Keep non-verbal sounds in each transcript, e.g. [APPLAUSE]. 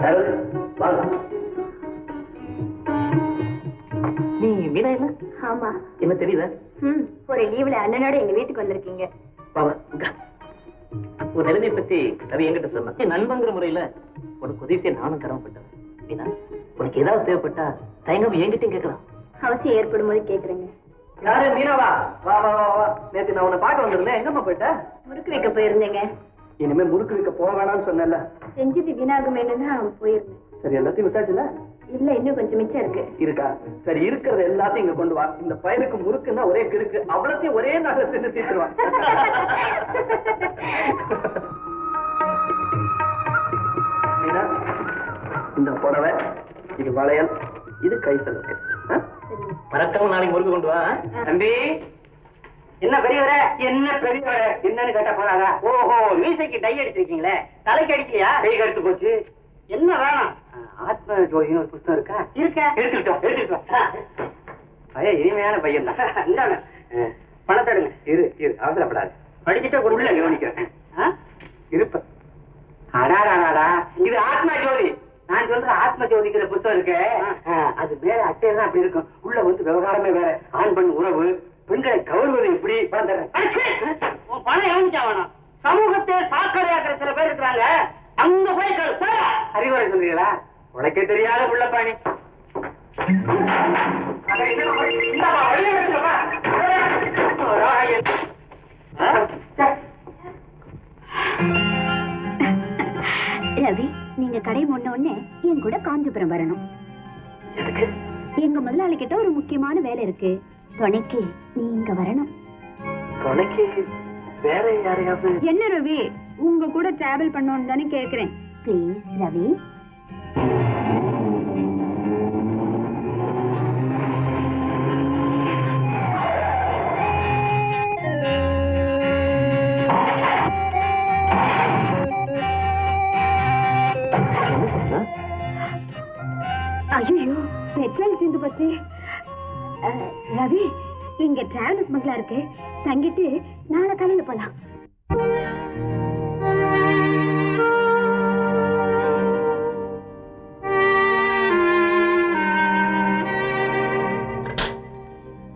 வாங்க நீ மீனா என்ன? ஆமா. என்ன தெரியுதா? ம் ஒரு லீவ்ல அண்ணனோட எங்க வீட்டுக்கு வந்திருக்கீங்க. உன் நிலைமையை பத்தி ரவி என்கிட்ட சொன்னான் என் நண்பங்கிற முறையில உனக்கு உதவி செய்ய நானும் கடமைப்பட்டவன். மீனா உனக்கு ஏதாவது தேவைப்பட்டா தயங்காம என்கிட்டயும் கேட்கலாம். அவசியம் ஏற்படும் போது கேக்குறேங்க. யாரு? மீனாவா? வா வா வா வா. நேத்து நான் உன்னை பார்க்க வந்திருந்தேன். எங்கம்மா போயிட்ட? முறுக்கு வைக்க போயிருந்தேங்க. இனிமே முறுக்கு வைக்க போக வேணாம்னு சொன்னல செஞ்சது வீணாகுமேனு தான் போயிருந்தேன். சரி எல்லாத்தையும் விட்டாச்சுல இல்ல இன்னும் கொஞ்சம் மிச்சம் இருக்கு. இருக்கா? சரி இருக்கிறது எல்லாத்தையும் இங்க கொண்டு வா. இந்த பையனுக்கு முறுக்குன்னா ஒரே கிறுக்கு. அவ்வளத்தையும் ஒரே நாள்ல தின்னு தீர்த்துருவான் இந்த புடவை இது வளையல் இது கை செலவுக்கு ஆ? மறக்காம நாளைக்கு முறுக்கு கொண்டு வா தம்பி என்ன பெரியவர? என்ன பெரியவர? என்னன்னு கேட்டா போறாதா? ஓஹோ மீசைக்கு டை அடிச்சிருக்கீங்களே. தலைக்கு அடிக்கலையா? கை கடுத்து போச்சு. என்ன வேணும். ஆத்ம ஜோதின்னு ஒரு புத்தகம் இருக்கா? இருக்க. எடுத்துக்கிட்டோம் எடுத்துக்கிட்டோம் பையன் இனிமையான பையன் தான். [LAUGHS] இந்தாங்க. பணத்தை எடுங்க. இரு இரு அவசரப்படாது. படிச்சுட்டு உள்ள கவனிக்கிறேன்? இருப்ப. அடாடாடா இது ஆத்மா ஜோதி. நான் சொல்ற ஆத்ம ஜோதிங்கிற புத்தகம் இருக்கு. அது மேல அட்டையெல்லாம் அப்படி இருக்கும். உள்ள வந்து விவகாரமே வேற. ஆண் பெண் உறவு. பெண்களை கவர்வது எப்படி? பணம் எவனிச்சா வேணும் சமூகத்தை சாக்கடையாக்குற சில பேர் இருக்கிறாங்க. அங்க போய். அறிவுரை சொல்றீங்களா? உனக்கே தெரியாத உள்ள பாணி ரவி நீங்க கடை முன்ன உடனே என் கூட காஞ்சிபுரம் வரணும். எங்க முதலாளி கிட்ட ஒரு முக்கியமான வேலை இருக்கு. துணைக்கு நீங்க வரணும். துணைக்கு வேற யாரையாவது? என்ன ரவி? உங்க கூட டிராவல் பண்ணணும்னு தானே கேக்குறேன். ப்ளீஸ் ரவி. ஐயோ பெட்ரோல் தீர்ந்து போச்சு. ரவி இங்க டிராவல்ஸ் பங்களா இருக்கு. தங்கிட்டு நாளை காலையில போலாம்.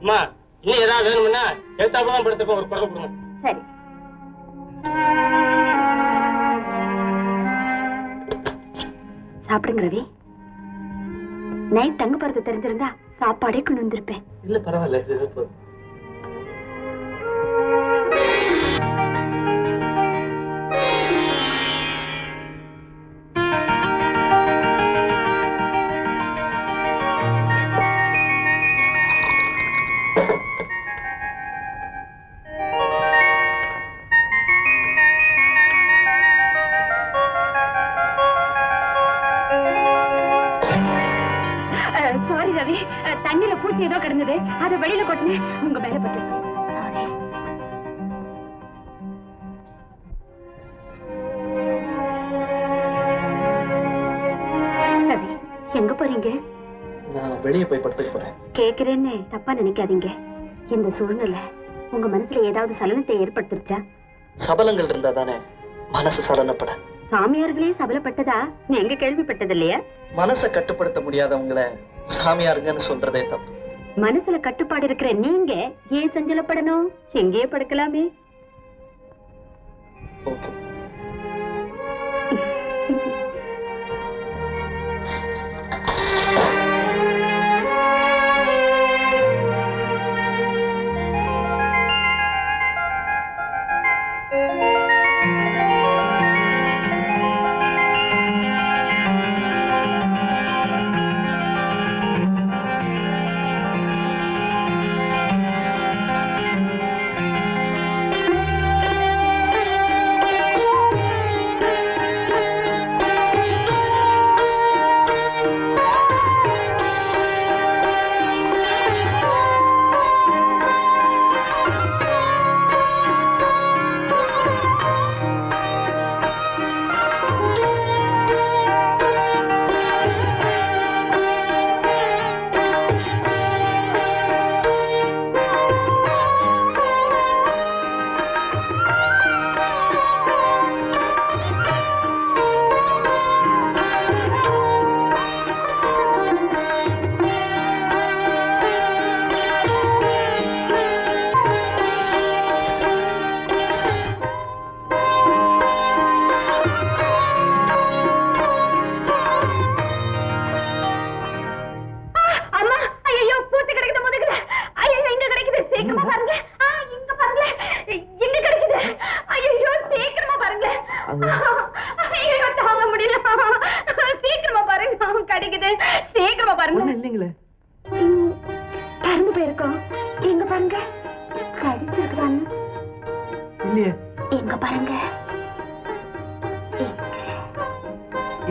அம்மா இன்னும் ஏதாவது வேணும்னா எடுத்தாப்புல தான் படுத்துக்கோ ஒரு குரல் கொடுங்க. சரி. சாப்பிடுங்க ரவி. நைட் தங்க போறது தெரிஞ்சிருந்தா சாப்பாடே கொண்டு வந்திருப்பேன். இல்ல பரவாயில்ல வெளியே போய் படுத்துக்க போறேன். கேக்குறேன்னு தப்பா நினைக்காதீங்க. இந்த சூழ்நிலை உங்க மனசுல ஏதாவது சலனத்தை ஏற்படுத்துருச்சா? சபலங்கள் இருந்தா தானே மனசு சலனப்பட. சாமியார்களே சபலப்பட்டதா? நீங்க கேள்விப்பட்டது இல்லையா மனசை கட்டுப்படுத்த முடியாதவங்கள சாமியாருங்கன்னு சொல்றதே தப்பு. மனசுல கட்டுப்பாடு இருக்கிற நீங்க ஏன் சஞ்சலப்படணும்? எங்கேயே படுக்கலாமே. ஓகே.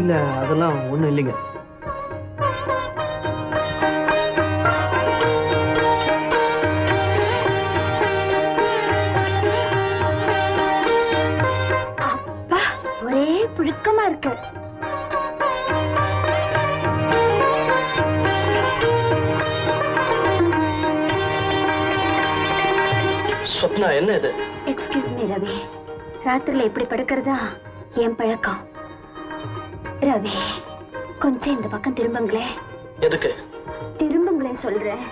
இல்ல அதெல்லாம் ஒண்ணும் இல்லைங்க. ஒரே புழுக்கமா இருக்கு. சொப்னா என்ன இது? Excuse me Ravi. ராத்திரில இப்படி படுக்கிறதா? என் பழக்கம். ரவி கொஞ்சம் இந்த பக்கம் திரும்புங்களே. எதுக்கு? திரும்புங்களே சொல்றேன்.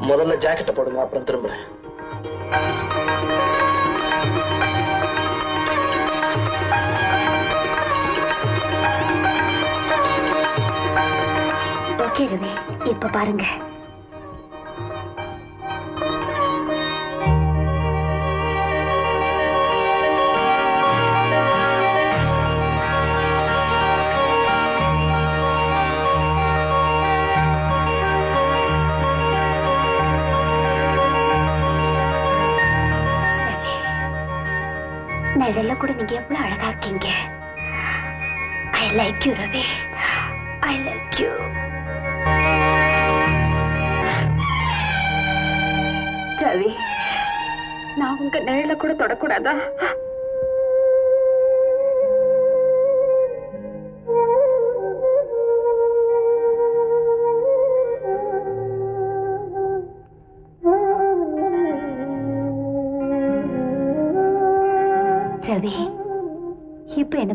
முதல்ல ஜாக்கெட்டை போடுங்க அப்புறம் திரும்புறேன். ஓகே ரவி இப்ப பாருங்க. நிழல்ல கூட நீங்க எவ்வளவு அழகா இருக்கீங்க. I like you Ravi I like you Ravi நான் உங்க நிழல கூட தொடக்கூடாதா?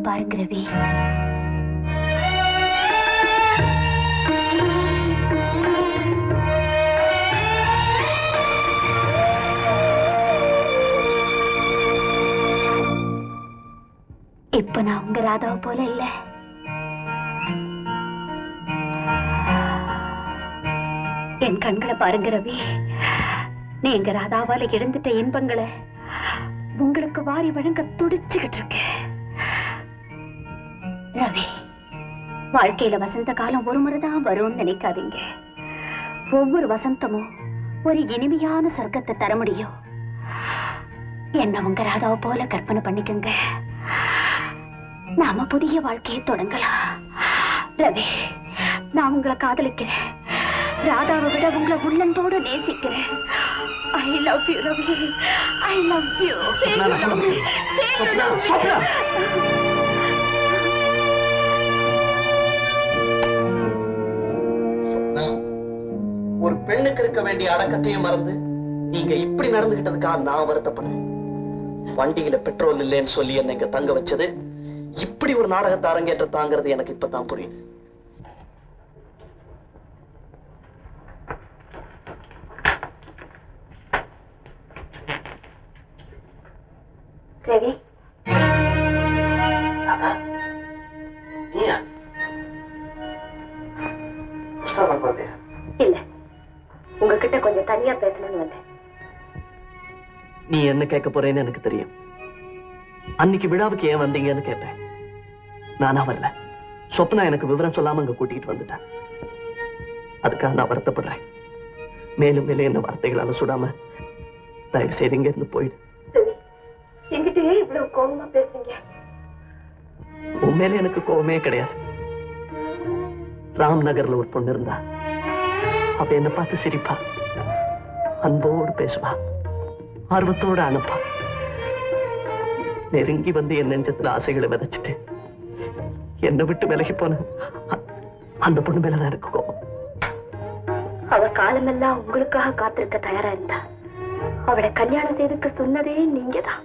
பாருங்க ரவி இப்ப நான் உங்க ராதாவை போல இல்ல. என் கண்களை பாருங்க ரவி நீ எங்க ராதாவால இழந்துட்ட இன்பங்களை உங்களுக்கு வாரி வழங்க துடிச்சுக்கிட்டு இருக்கேன் வாழ்க்கையில வசந்த காலம் ஒரு முறைதான் வரும்னு நினைக்காதீங்க. ஒவ்வொரு வசந்தமும் ஒரு இனிமையான சொர்க்கத்தை தர முடியும். என்ன உங்க ராதாவை போல கற்பனை பண்ணிக்கங்க. நாம புதிய வாழ்க்கையை தொடங்கலாம். ரவி நான் உங்களை காதலிக்கிறேன். ராதாவை விட உங்களை உள்ளன்போடு நேசிக்கிறேன். I love you Ravi. I love you வேண்டிய அடக்கத்தையும் மறந்து நீங்க இப்படி நடந்துகிட்டதுக்காக நான் வருத்தப்படுறேன். வண்டியில பெட்ரோல் இல்லைன்னு சொல்லி என்னை இங்க தங்க வச்சது இப்படி ஒரு நாடகத்தை அரங்கேற்ற தாங்கிறது எனக்கு இப்பதான் புரியுது. ரவி தனியா பேசணும்னு வந்தேன். நீ என்ன கேட்க போறேன்னு எனக்கு தெரியும். அன்னைக்கு விழாவுக்கு ஏன் வந்தீங்கன்னு கேட்டேன். நானா வரல. சொப்னா எனக்கு விவரம் சொல்லாம அங்க கூட்டிட்டு வந்துட்டேன். அதுக்காக நான் வருத்தப்படுறேன். மேலும் மேலும் என்ன வார்த்தைகளால சுடாம தயவு செய்து இங்க இருந்து போயிடு. ரவி என்கிட்டயே இவ்வளவு கோபமா பேசுறீங்க? உண்மையில எனக்கு கோவமே கிடையாது. ராம் நகர்ல ஒரு பொண்ணு இருந்தா. அவ என்ன பார்த்து சிரிப்பா. அன்போடு பேசுவா. ஆர்வத்தோட அனுப்பா. நெருங்கி வந்து என் நெஞ்சத்துல ஆசைகளை விதைச்சிட்டு என்னை விட்டு விலகி போன அந்த பொண்ணு மேலதான் எனக்கு கோபம். அவ காலமெல்லாம் உங்களுக்காக காத்திருக்க தயாரா இருந்தா. அவளை கல்யாணம் செய்துக்க சொன்னதே நீங்கதான்.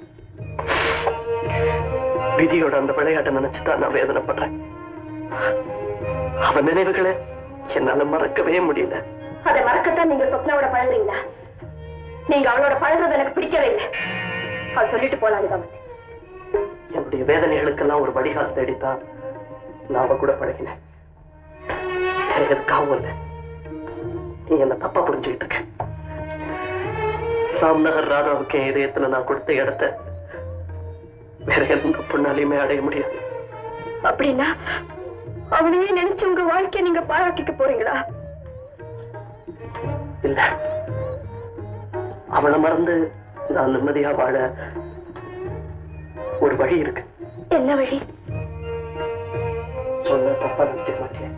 விதியோட அந்த விளையாட்டை நினைச்சுதான் நான் வேதனைப்படுறேன். அவன் நினைவுகளை என்னால மறக்கவே முடியல. அதை மறக்கத்தான் நீங்க சொப்னாவோட பழகுறீங்களா? நீங்க அவளோட பழகுறது எனக்கு பிடிக்கவே இல்லை. அவ சொல்லிட்டு வந்தேன். என்னுடைய வேதனைகளுக்கெல்லாம் ஒரு வடிகால் தேடித்தான் நான் அவ கூட பழகினேன். எதுக்காகவும் இல்லை. நீ என்ன தப்பா புரிஞ்சுக்கிட்டு இருக்க. ராம்நகர் ராதாவுக்கு இதயத்துல நான் கொடுத்த இடத்த வேற எந்த பொண்ணாலையுமே அடைய முடியாது. அப்படின்னா அவனையே நினைச்சு உங்க வாழ்க்கைய நீங்க பாழாக்கிக்க போறீங்களா? இல்ல. அவளை மறந்து நான் நிம்மதியா வாழ ஒரு வழி இருக்கு. என்ன வழி? சொன்ன தப்பா நினைச்சுக்க மாட்டேன்.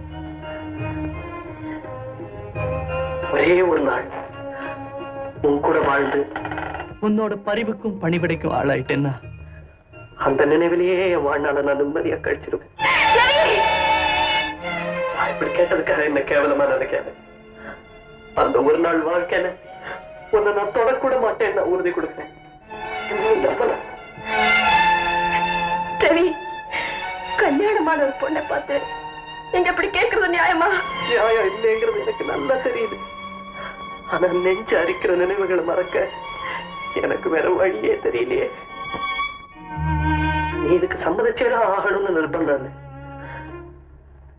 ஒரே ஒரு நாள் உன் கூட வாழ்ந்து உன்னோட பரிவுக்கும் பணிவிடைக்கும் ஆளாயிட்டேன்னா? அந்த நினைவிலேயே என் வாழ்நாள நான் நிம்மதியா கழிச்சிருவேன். நான் இப்படி கேட்டதுக்காக என்ன கேவலமா நினைக்காத அந்த ஒரு நாள் வாழ்க்கையில உன்னை நான் தொடக்கூட மாட்டேன் நான் உறுதி கொடுக்கிறேன் ரவி கல்யாணமான ஒரு பொண்ணை பார்த்து நீங்க இப்படி கேக்குறது நியாயமா? நியாயம் இல்லைங்கிறது எனக்கு நல்லா தெரியுது. ஆனா நெஞ்சு அரிக்கிற நினைவுகளை மறக்க எனக்கு வேற வழியே தெரியலையே. நீ இதுக்கு சம்மதிச்சேதான் ஆகணும்னு நிர்பந்தம்.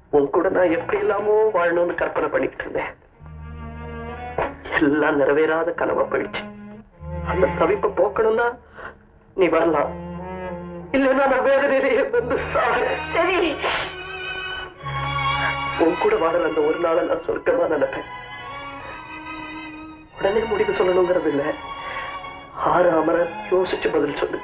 உன் கூட நான் எப்படி இல்லாமோ வாழணும்னு கற்பனை பண்ணிட்டு இருந்தேன். எல்லாம் நிறைவேறாத கனவா போயிடுச்சு. அந்த தவிப்பை போக்கணும்னா நீ வரலாம். இல்லைன்னா நான் வேதனையிலேயே வந்து ரவி உன் கூட வாழற அந்த ஒரு நாளை நான் சொர்க்கமா நினைப்பேன். உடனே முடிவு சொல்லணுங்கிறது இல்ல. ஆறு அமர யோசிச்சு பதில் சொல்லு.